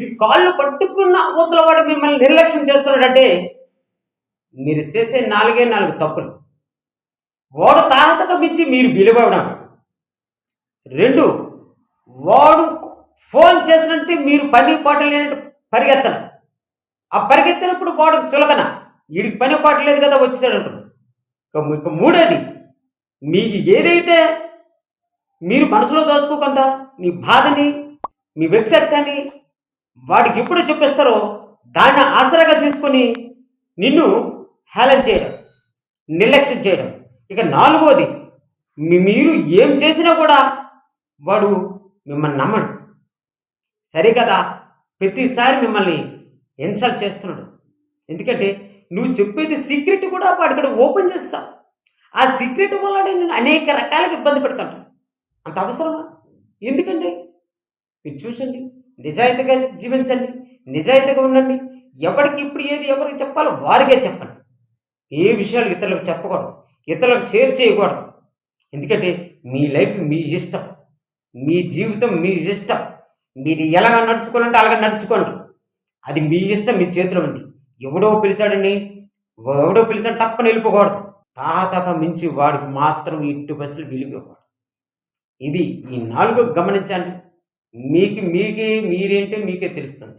ఈ కాళ్ళు పట్టుకున్న అవతల వాడు మిమ్మల్ని నిర్లక్ష్యం చేస్తున్నాడంటే మీరు చేసే నాలుగే నాలుగు తప్పులు. వాడు తాగతక మించి మీరు విలువడం రెండు వాడు ఫోన్ చేసినట్టు మీరు పని పాట లేనట్టు పరిగెత్తడం. ఆ పరిగెత్తినప్పుడు వాడు సులకన వీడికి పని పాట లేదు కదా వచ్చేసాడు అనుకోండి ఇక మూడోది మీకు ఏదైతే మీరు మనసులో దోచుకోకుండా మీ బాధని మీ వ్యక్తిత్వాన్ని వాడికి ఎప్పుడు చూపిస్తారో దాన్ని ఆసరాగా తీసుకొని నిన్ను హేళన చేయడం నిర్లక్ష్యం చేయడం. ఇక నాలుగోది మీరు ఏం చేసినా కూడా వాడు మిమ్మల్ని నమ్మడు. సరే కదా ప్రతిసారి మిమ్మల్ని ఇన్సల్ట్ చేస్తున్నాడు. ఎందుకంటే నువ్వు చెప్పేది సీక్రెట్ కూడా వాడు ఓపెన్ చేస్తావు ఆ సీక్రెట్ వల్ల నేను అనేక రకాలుగా ఇబ్బంది పెడతాను. అంత అవసరమా? ఎందుకండి మీరు చూసండి నిజాయితీగా జీవించండి నిజాయితీగా ఉండండి. ఎవరికి ఇప్పుడు ఏది ఎవరికి చెప్పాలో వారికే చెప్పండి. ఏ విషయాలు ఇతరులకు చెప్పకూడదు ఇతరులకు షేర్ చేయకూడదు. ఎందుకంటే మీ లైఫ్ మీ ఇష్టం మీ జీవితం మీ ఇష్టం. మీరు ఎలాగ నడుచుకోవాలంటే అలాగ నడుచుకోండి. అది మీ ఇష్టం మీ చేతిలో ఉంది. ఎవడో పిలిచాడని ఎవడో పిలిచాడు తప్పని వెళ్ళిపోకూడదు. తాతప మించి వాడికి మాత్రం ఇటు బస్సులు విలిపోకూడదు ఇది ఈ నాలుగు గమనించండి. మీకు మీకే మీరేంటో మీకే తెలుస్తుంది.